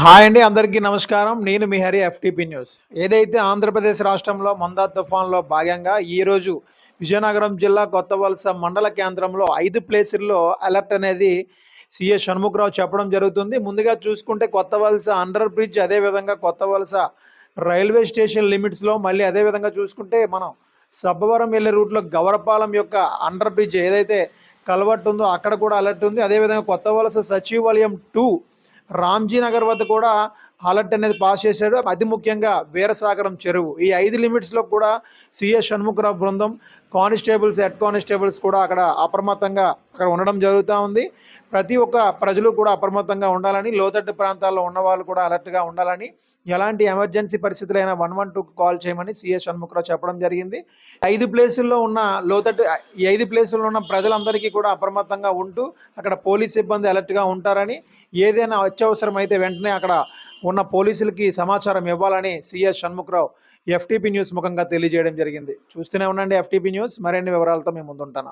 Hi అండి అందరికీ నమస్కారం. నేను మీ హరి ఎఫ్టీపీ న్యూస్ ఏదైతే ఆంధ్రప్రదేశ్ రాష్ట్రంలో మందా తుఫాన్లో భాగంగా ఈరోజు విజయనగరం జిల్లా కొత్త వలస మండల కేంద్రంలో ఐదు ప్లేసుల్లో అలర్ట్ అనేది సిఎస్ షణ్ముఖరావు చెప్పడం జరుగుతుంది. ముందుగా చూసుకుంటే కొత్త వలస అండర్ బ్రిడ్జ్ అదేవిధంగా కొత్త వలస రైల్వే స్టేషన్ లిమిట్స్లో మళ్ళీ అదేవిధంగా చూసుకుంటే మనం సబ్బవరం వెళ్ళే రూట్లో గవరపాలెం యొక్క అండర్ బ్రిడ్జ్ ఏదైతే కలవట్టు ఉందో అక్కడ కూడా అలర్ట్ ఉంది. అదేవిధంగా కొత్త వలస సచివాలయం టూ రామ్జీ నగర్ వద్ద కూడా అలర్ట్ అనేది పాస్ చేశాడు. అతి ముఖ్యంగా వీరసాగరం చెరువు. ఈ ఐదు లిమిట్స్లో కూడా సిఎస్ షణ్ముఖరావు బృందం కానిస్టేబుల్స్ హెడ్ కానిస్టేబుల్స్ కూడా అక్కడ అప్రమత్తంగా అక్కడ ఉండడం జరుగుతూ ఉంది. ప్రతి ఒక్క ప్రజలు కూడా అప్రమత్తంగా ఉండాలని లోతట్టు ప్రాంతాల్లో ఉన్న వాళ్ళు కూడా అలర్ట్గా ఉండాలని ఎలాంటి ఎమర్జెన్సీ పరిస్థితులైనా వన్ వన్ టూకి కాల్ చేయమని సిఎస్ షణ్ముఖరావు చెప్పడం జరిగింది. ఐదు ప్లేసుల్లో ఉన్న లోతట్టు ఈ ఐదు ప్లేసుల్లో ఉన్న ప్రజలందరికీ కూడా అప్రమత్తంగా ఉంటూ అక్కడ పోలీస్ సిబ్బంది అలర్ట్గా ఉంటారని ఏదైనా అత్యవసరం అయితే వెంటనే అక్కడ ఉన్న పోలీసులకి సమాచారం ఇవ్వాలని సిఎస్ షణ్ముఖరావు ఎఫ్టీపీ న్యూస్ ముఖంగా తెలియజేయడం జరిగింది. చూస్తూనే ఉండండి ఎఫ్టీపీ న్యూస్. మరిన్ని వివరాలతో మేము ముందుంటాను.